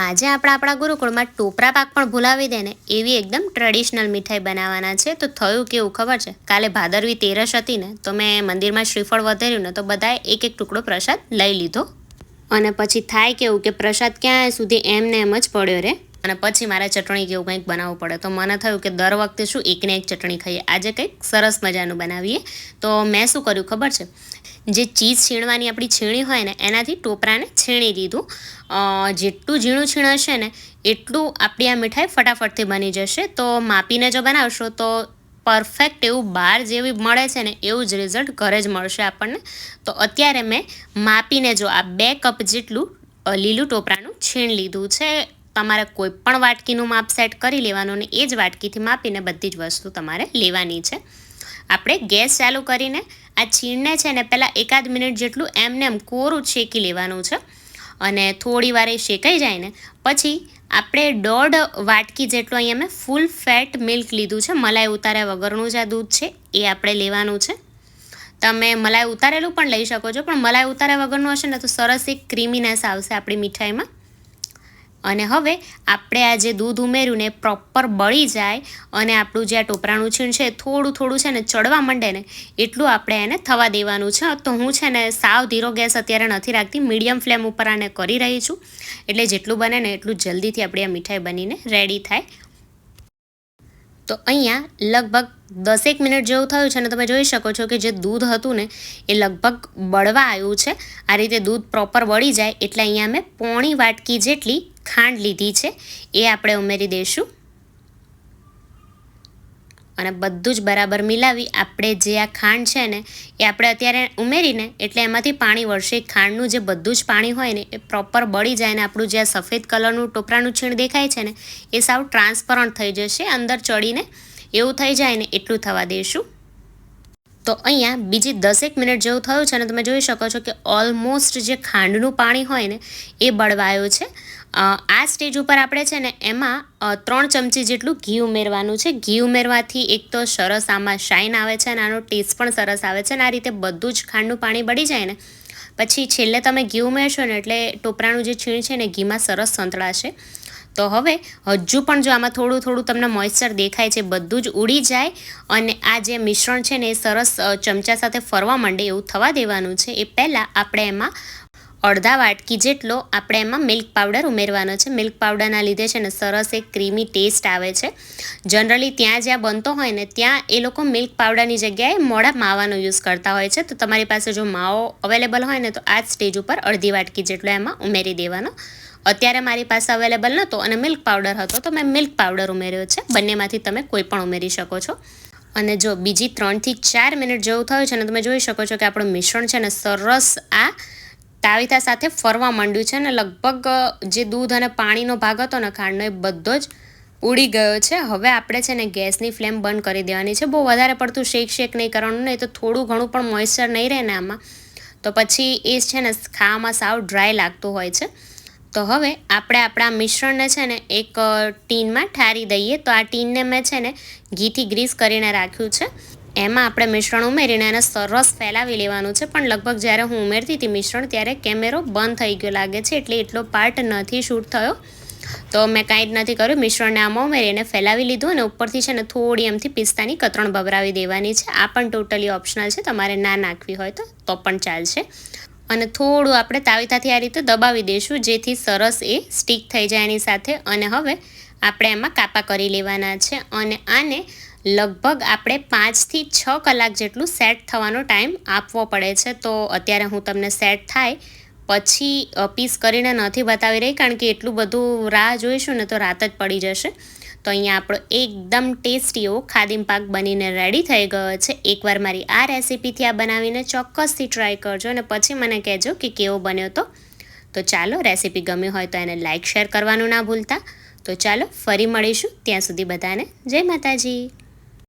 આજે આપણે આપણા ગુરુકુળમાં ટોપરા પાક પણ ભૂલાવી દે ને, એવી એકદમ ટ્રેડિશનલ મીઠાઈ બનાવવાના છે. તો થયું કેવું ખબર છે? કાલે ભાદરવી તેરસ હતી ને, તો મેં મંદિરમાં શ્રીફળ વધેર્યું ને, તો બધાએ એક એક ટુકડો પ્રસાદ લઈ લીધો. અને પછી થાય કેવું કે પ્રસાદ ક્યાં સુધી એમ ને એમ જ પડ્યો રે? અને પછી મારે ચટણી જેવું કંઈક બનાવવું પડે. તો મને થયું કે દર વખતે શું એકને એક ચટણી ખાઈએ. આજે કંઈક સરસ મજાનું બનાવીએ. તો મેં શું કર્યું ખબર છે? જે ચીઝ છીણવાની આપણી છીણી હોય ને, એનાથી ટોપરાને છીણી દીધું. જેટલું ઝીણું છીણશે ને, એટલું આપણી આ મીઠાઈ ફટાફટથી બની જશે. તો માપીને જો બનાવશો તો પરફેક્ટ એવું બહાર જેવી મળે છે ને, એવું જ રિઝલ્ટ ઘરે જ મળશે આપણને. તો અત્યારે મેં માપીને જો આ બે કપ જેટલું લીલું ટોપરાનું છીણ લીધું છે. તમારે કોઈ પણ વાટકીનું માપ સેટ કરી લેવાનું અને એ જ વાટકીથી માપીને બધી જ વસ્તુ તમારે લેવાની છે. આપણે ગેસ ચાલુ કરીને આ છીણને છે ને પહેલાં એકાદ મિનિટ જેટલું એમને એમ કોરું શેકી લેવાનું છે. અને થોડી વાર એ શેકાઈ જાય ને, પછી આપણે દોઢ વાટકી જેટલું અહીંયા મેં ફૂલ ફેટ મિલ્ક લીધું છે. મલાઈ ઉતાર્યા વગરનું જે આ દૂધ છે, એ આપણે લેવાનું છે. તમે મલાઈ ઉતારેલું પણ લઈ શકો છો, પણ મલાઈ ઉતાર્યા વગરનું હશે ને તો સરસ એક ક્રીમીનેસ આવશે આપણી મીઠાઈમાં. અને હવે આપણે આ જે દૂધ ઉમેર્યું ને પ્રોપર બળી જાય અને આપણું જે આ ટોપરાનું છીણ છે થોડું થોડું છે ને ચડવા માંડે ને એટલું આપણે એને થવા દેવાનું છે. તો હું છે ને સાવ ધીરો ગેસ અત્યારે નથી રાખતી, મીડિયમ ફ્લેમ ઉપર આને કરી રહી છું. એટલે જેટલું બને ને એટલું જલ્દીથી આપણી આ મીઠાઈ બનીને રેડી થાય. તો અહીંયા લગભગ દસેક મિનિટ જેવું થયું છે અને તમે જોઈ શકો છો કે જે દૂધ હતું ને એ લગભગ બળવા આવ્યું છે. આ રીતે દૂધ પ્રોપર બળી જાય એટલે અહીંયા મેં પોણી વાટકી જેટલી ખાંડ લીધી છે, એ આપણે ઉમેરી દઈશું. અને બધું જ બરાબર મિલાવી આપણે જે આ ખાંડ છે ને, એ આપણે અત્યારે ઉમેરીને, એટલે એમાંથી પાણી વળશે. ખાંડનું જે બધું જ પાણી હોય ને, એ પ્રોપર બળી જાય ને, આપણું જે આ સફેદ કલરનું ટોપરાનું છીણ દેખાય છે ને, એ સાવ ટ્રાન્સપરન્ટ થઈ જશે, અંદર ચડીને. એવું થઈ જાય ને, એટલું થવા દઈશું. તો અહીંયા બીજી દસેક મિનિટ જેવું થયું છે, અને તમે જોઈ શકો છો કે ઓલમોસ્ટ જે ખાંડનું પાણી હોય ને, એ બળવાયું છે. આ સ્ટેજ ઉપર આપણે છે ને એમાં ત્રણ ચમચી જેટલું ઘી ઉમેરવાનું છે. ઘી ઉમેરવાથી એક તો સરસ આમાં શાઇન આવે છે અને આનો ટેસ્ટ પણ સરસ આવે છે અને આ રીતે બધું જ ખાંડનું પાણી બળી જાય ને, પછી છેલ્લે તમે ઘી ઉમેરશો ને એટલે ટોપરાનું જે છીણ છે ને ઘીમાં સરસ સંતળાશે. તો હવે, હજુ પણ જો આમાં થોડું થોડું તમને મોઇશ્ચર દેખાય છે, બધું જ ઉડી જાય અને આ જે મિશ્રણ છે ને એ સરસ ચમચા સાથે ફરવા માંડે એવું થવા દેવાનું છે. એ પહેલાં આપણે એમાં અડધા વાટકી જેટલો આપણે એમાં મિલ્ક પાવડર ઉમેરવાનો છે. મિલ્ક પાવડરના લીધે છે ને સરસ એક ક્રીમી ટેસ્ટ આવે છે. જનરલી ત્યાં જ્યાં બનતો હોય ને ત્યાં એ લોકો મિલ્ક પાવડરની જગ્યાએ મોડા માવાનો યુઝ કરતા હોય છે. તો તમારી પાસે જો માવો અવેલેબલ હોય ને તો આ જ સ્ટેજ ઉપર અડધી વાટકી જેટલો એમાં ઉમેરી દેવાનો. અત્યારે મારી પાસે અવેલેબલ નહોતો અને મિલ્ક પાવડર હતો તો મેં મિલ્ક પાવડર ઉમેર્યો છે. બંનેમાંથી તમે કોઈ પણ ઉમેરી શકો છો. અને જો બીજી ત્રણથી ચાર મિનિટ જેવું થયું છે ને તમે જોઈ શકો છો કે આપણું મિશ્રણ છે ને સરસ આ તાવીતા સાથે ફરવા માંડ્યું છે ને લગભગ જે દૂધ અને પાણીનો ભાગ હતો ને ખાંડનો એ બધો જ ઉડી ગયો છે. હવે આપણે છે ને ગેસની ફ્લેમ બંધ કરી દેવાની છે. બહુ વધારે પડતું શેક શેક નહીં કરવાનું, નહીં તો થોડું ઘણું પણ મોઇશ્ચર નહીં રહે ને આમાં. તો પછી એ છે ને ખાવામાં સાવ ડ્રાય લાગતું હોય છે. તો હવે આપણે આપણા મિશ્રણને છે ને એક ટીનમાં ઠારી દઈએ. તો આ ટીનને મેં છે ને ઘીથી ગ્રીસ કરીને રાખ્યું છે. એમાં આપણે મિશ્રણ ઉમેરીને એને સરસ ફેલાવી લેવાનું છે. પણ લગભગ જ્યારે હું ઉમેરતી હતી મિશ્રણ ત્યારે કેમેરો બંધ થઈ ગયો લાગે છે એટલે એટલો પાર્ટ નથી શૂટ થયો. તો મેં કાંઈ જ નથી કર્યું. મિશ્રણને આમાં ઉમેરીને ફેલાવી લીધું અને ઉપરથી છે ને થોડી એમથી પિસ્તાની કતરણ ભભરાવી દેવાની છે. આ પણ ટોટલી ઓપ્શનલ છે. તમારે ના નાખવી હોય તો તો પણ ચાલશે. અને થોડું આપણે તાવીતાથી આ રીતે દબાવી દઈશું જેથી સરસ એ સ્ટીક થઈ જાય એની સાથે. અને હવે આપણે એમાં કાપા કરી લેવાના છે. અને આને લગભગ આપણે પાંચથી છ કલાક જેટલું સેટ થવાનો ટાઈમ આપવો પડે છે. તો અત્યારે હું તમને સેટ થાય, પછી પીસ કરીને નથી બતાવી રહી કારણ કે એટલું બધું રાહ જોઈશું ને તો રાત જ પડી જશે. તો અહીંયા આપણો એકદમ ટેસ્ટી એવો ખાદીમ પાક બનીને રેડી થઈ ગયો છે. એકવાર મારી આ રેસીપીથી આ બનાવીને ચોક્કસથી ટ્રાય કરજો અને પછી મને કહેજો કે કેવો બન્યો તો. તો ચાલો રેસીપી ગમી હોય તો એને લાઇક શેર કરવાનું ના ભૂલતા. તો ચાલો ફરી મળીશું. ત્યાં સુધી બધાને જય માતાજી.